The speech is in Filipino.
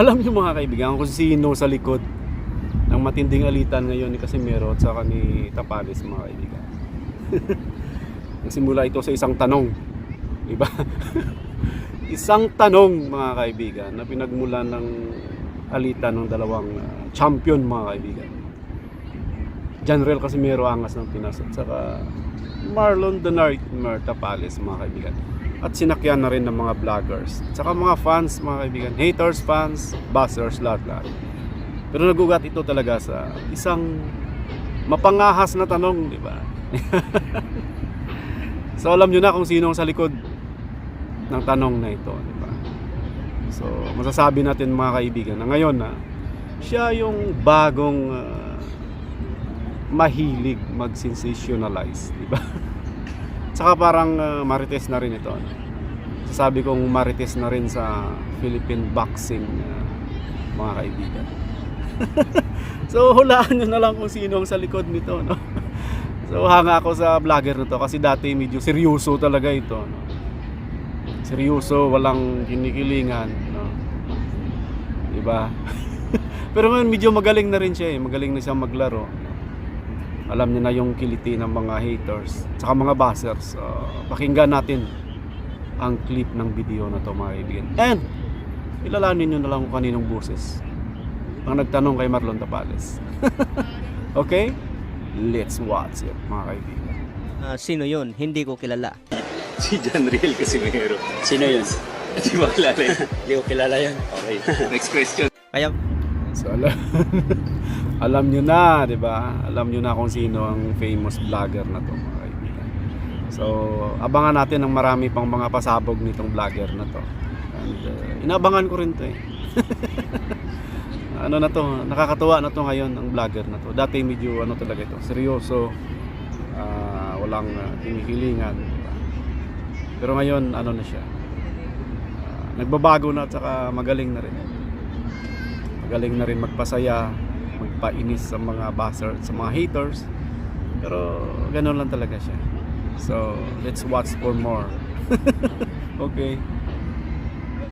Alam niyo mga kaibigan kung sino sa likod ng matinding alitan ngayon ni Casimiro at saka ni Tapales mga kaibigan. Nagsimula ito sa isang tanong. Di ba? isang tanong mga kaibigan na pinagmulan ng alitan ng dalawang uh, champion mga kaibigan. General Casimiro Angas ng Pinas at saka Marlon the Nightmare Tapales mga kaibigan. At sinakyan na rin ng mga vloggers. At saka mga fans mga kaibigan. Haters, fans, buzzers, lahat-lahat. Pero nagugat ito talaga sa isang mapangahas na tanong, di ba? so alam nyo na kung sino ang sa likod ng tanong na ito, di ba? So masasabi natin mga kaibigan na ngayon na siya yung bagong ah, mahilig mag-sensationalize, di ba? Tsaka parang ah, marites na rin ito. Sasabi kong marites na rin sa Philippine boxing ah, mga kaibigan. so hulaan nyo na lang kung sino ang sa likod nito, no? So hanga ako sa vlogger na to kasi dati medyo seryoso talaga ito, no? Seryoso, walang kinikilingan, no? Diba? Pero ngayon medyo magaling na rin siya eh, magaling na siya maglaro. Alam niya na yung kiliti ng mga haters, tsaka mga buzzers. So, pakinggan natin ang clip ng video na to mga kaibigan. And, ilalanin nyo na lang kung kaninong boses ang nagtanong kay Marlon Tapales. okay? Let's watch it, mga kaibigan. Ah, sino yun? Hindi ko kilala. Si John Riel Casimero. Sino yun? Di ba kilala yun? Hindi ko kilala yun. Okay. Next question. Kaya So, alam, alam nyo na, di ba? Alam nyo na kung sino ang famous vlogger na to. So, abangan natin ng marami pang mga pasabog nitong vlogger na to. And, uh, inabangan ko rin to eh. ano na to, nakakatuwa na to ngayon ang vlogger na to. Dati medyo ano talaga ito, seryoso, ah, walang uh? Pero ngayon, ano na siya, ah, nagbabago na at saka magaling na rin. Magaling na rin magpasaya, magpainis sa mga buzzer, sa mga haters. Pero ganun lang talaga siya. So, let's watch for more. okay.